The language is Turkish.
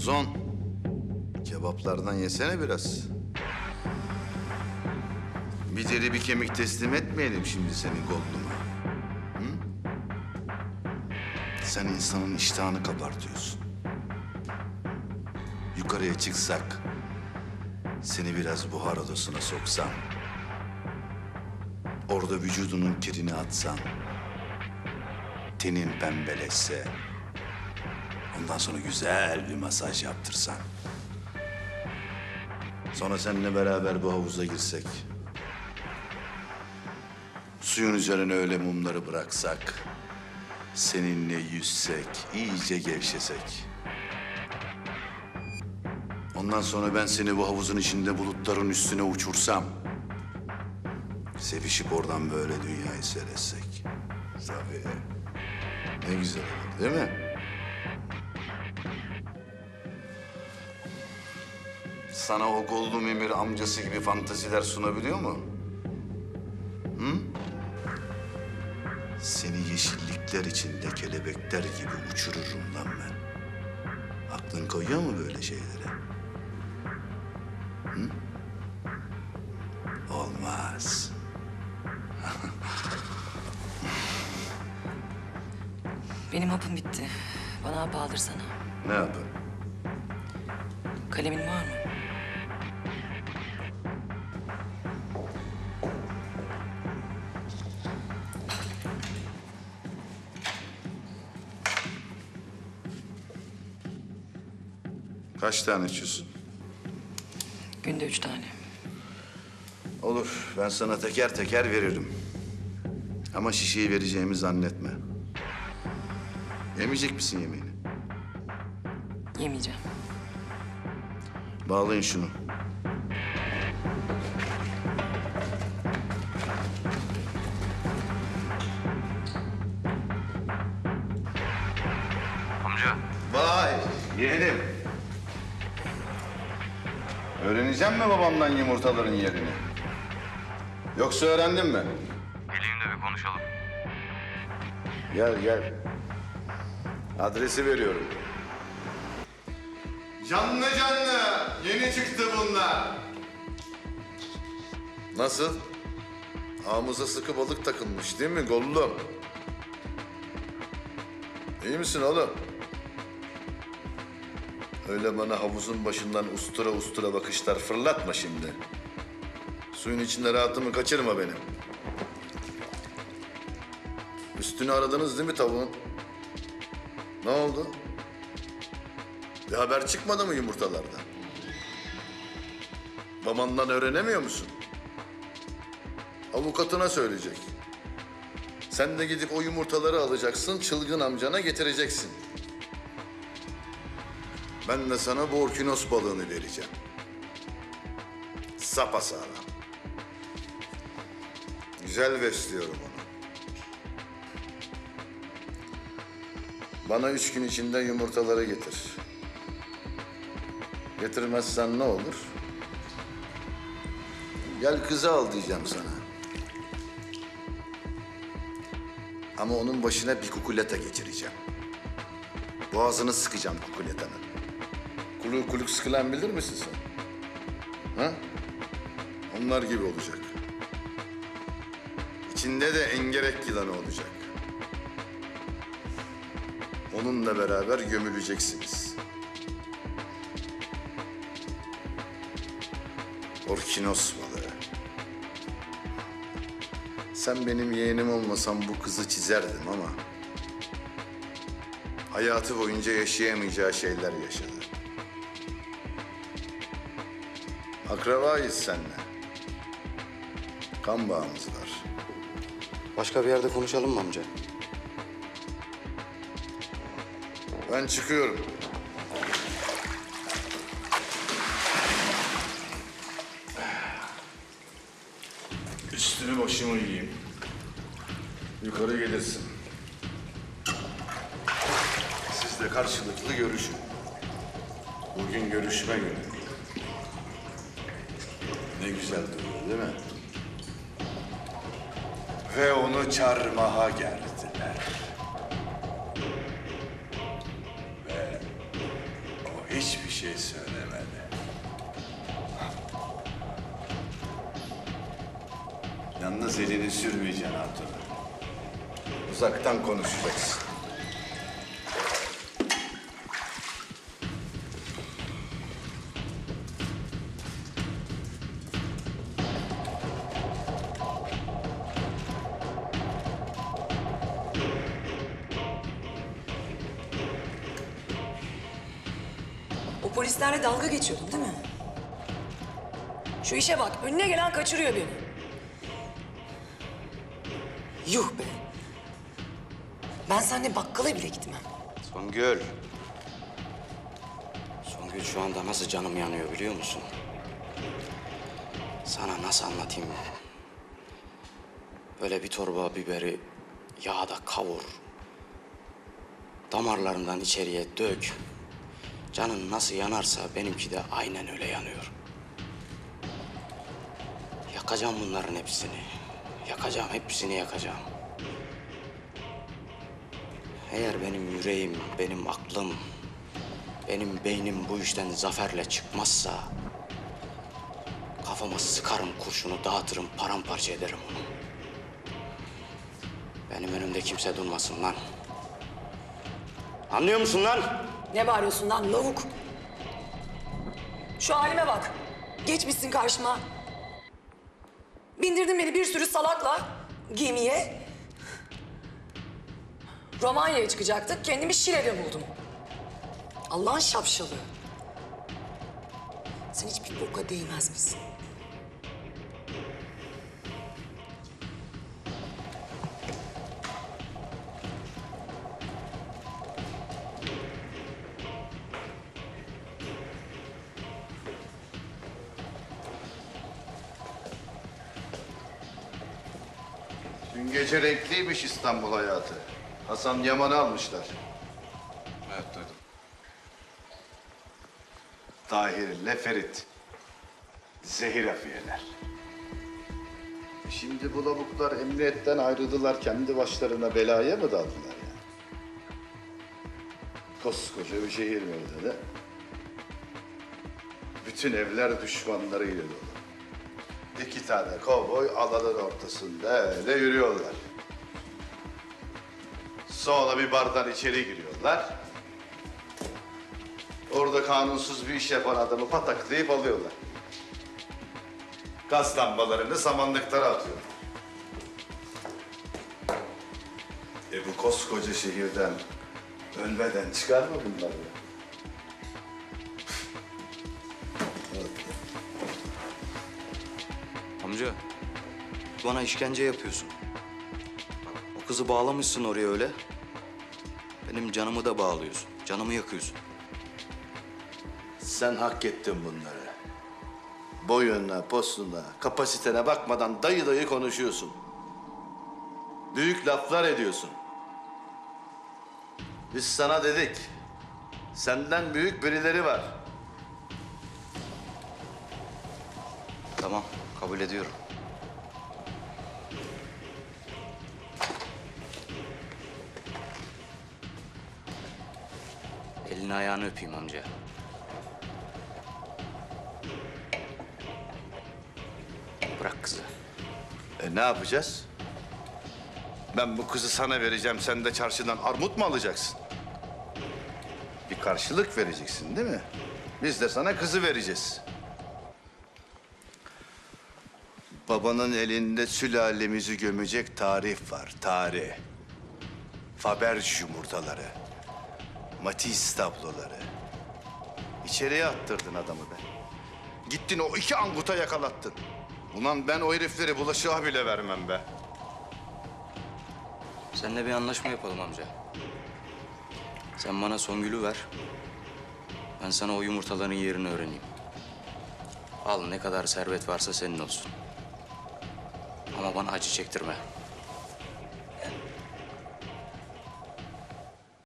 Amazon. Kebaplardan yesene biraz. Bir deri bir kemik teslim etmeyelim şimdi senin Goldum'a. Hı? Sen insanın iştahını kabartıyorsun. Yukarıya çıksak, seni biraz buhar odasına soksam, orada vücudunun kirini atsan, tenin pembeleşse, ondan sonra güzel bir masaj yaptırsan. Sonra seninle beraber bu havuza girsek. Suyun üzerine öyle mumları bıraksak. Seninle yüzsek, iyice gevşesek. Ondan sonra ben seni bu havuzun içinde bulutların üstüne uçursam. Sevişip oradan böyle dünyayı seyretsek. Tabii. Ne güzel olur değil mi? Sana o Gollum Emir amcası gibi fantaziler sunabiliyor mu? Hı? Seni yeşillikler içinde kelebekler gibi uçururum lan ben. Aklın koyuyor mu böyle şeylere? Hı? Olmaz. Benim hapım bitti. Bana hap aldırsana. Ne yapın? Kalemin var mı? Kaç tane içiyorsun? Günde üç tane. Olur. Ben sana teker teker veririm. Ama şişeyi vereceğimi zannetme. Yemeyecek misin yemeğini? Yemeyeceğim. Bağlayın şunu. Amca, Vay yeğenim. Öğreneceğim mi babamdan yumurtaların yerini? Yoksa öğrendin mi? geleyim de bir konuşalım. Gel gel. Adresi veriyorum. Canlı canlı. Yeni çıktı bunlar. Nasıl? Ağımıza sıkı balık takılmış değil mi Gollum? İyi misin oğlum? Öyle bana havuzun başından ustura ustura bakışlar fırlatma şimdi. Suyun içinde rahatımı kaçırma benim. Üstünü aradınız değil mi tavuğun? Ne oldu? Bir haber çıkmadı mı yumurtalardan? Babandan öğrenemiyor musun? Avukatına söyleyecek. Sen de gidip o yumurtaları alacaksın, çılgın amcana getireceksin. Ben de sana bu orkinos balığını vereceğim. Sapasağlam. Güzel besliyorum onu. Bana üç gün içinde yumurtaları getir. Getirmezsen ne olur? Gel kızı al diyeceğim sana. Ama onun başına bir kukuleta geçireceğim. Boğazını sıkacağım kukuletanın. Kulu kuluk sıkılan bilir misin sen? Ha? Onlar gibi olacak. İçinde de engerek yılanı olacak. Onunla beraber gömüleceksiniz. Orkinos balığı. Sen benim yeğenim olmasan bu kızı çizerdim ama... ...hayatı boyunca yaşayamayacağı şeyler yaşadı. Akrabayız seninle. Kan bağımız var. Başka bir yerde konuşalım mı amca? Ben çıkıyorum. Üstümü başımı yiyeyim. Yukarı gelirsin. Siz de karşılıklı görüşün. Bugün görüşme günü. Güzel duruyor değil mi? Ve onu çarmıha gerdiler. O hiçbir şey söylemedi. Yalnız elini sürmeyeceksin hatunu. Uzaktan konuşacaksın. Polislerle dalga geçiyordun değil mi? Şu işe bak, önüne gelen kaçırıyor beni. Yuh be. Ben seninle bakkala bile gitmem. Songül. Songül şu anda nasıl canım yanıyor biliyor musun? Sana nasıl anlatayım? Böyle bir torba biberi yağda kavur. Damarlarından içeriye dök. Canın nasıl yanarsa benimki de aynen öyle yanıyor. Yakacağım bunların hepsini. Yakacağım, hepsini yakacağım. Eğer benim yüreğim, benim aklım, benim beynim bu işten zaferle çıkmazsa... ...kafama sıkarım kurşunu, dağıtırım, paramparça ederim onu. Benim önümde kimse durmasın lan. Anlıyor musun lan? Ne bağırıyorsun lan lavuk? Şu halime bak. Geçmişsin karşıma. Bindirdin beni bir sürü salakla gemiye. Romanya'ya çıkacaktık. Kendimi Şile'de buldum. Allah'ın şapşalı. Sen hiçbir boka değmez misin? Dün gece renkliymiş İstanbul hayatı. Hasan Yaman'ı almışlar. Evet duydum. Tahir ile Ferit. Zehir afiyeler. Şimdi bu lavuklar emniyetten ayrıldılar. Kendi başlarına belaya mı daldılar ya? Koskoca bir şehir meydanı. Bütün evler düşmanlarıyla dolu. Tane kovboy alanın ortasında öyle yürüyorlar. Sonra bir bardan içeri giriyorlar. Orada kanunsuz bir iş yapan adamı pataklayıp alıyorlar. Gaz lambalarını samanlıklara atıyorlar. E bu koskoca şehirden ölmeden çıkar mı bunlar ya? Amca, bana işkence yapıyorsun. O kızı bağlamışsın oraya öyle. Benim canımı da bağlıyorsun. Canımı yakıyorsun. Sen hak ettin bunları. Boyuna, posuna, kapasitene bakmadan dayı dayı konuşuyorsun. Büyük laflar ediyorsun. Biz sana dedik. Senden büyük birileri var. Tamam, kabul ediyorum. Elini ayağını öpeyim amca. Bırak kızı. E ne yapacağız? Ben bu kızı sana vereceğim. Sen de çarşıdan armut mu alacaksın? Bir karşılık vereceksin değil mi? Biz de sana kızı vereceğiz. Babanın elinde sülalemizi gömecek tarih var, tarih. Faber yumurtaları, Matisse tabloları. İçeriye attırdın adamı be. Gittin o iki anguta yakalattın. Ulan ben o herifleri bulaşığa bile vermem be. Seninle bir anlaşma yapalım amca. Sen bana Songül'ü ver. Ben sana o yumurtaların yerini öğreneyim. Al ne kadar servet varsa senin olsun. Ama bana acı çektirme.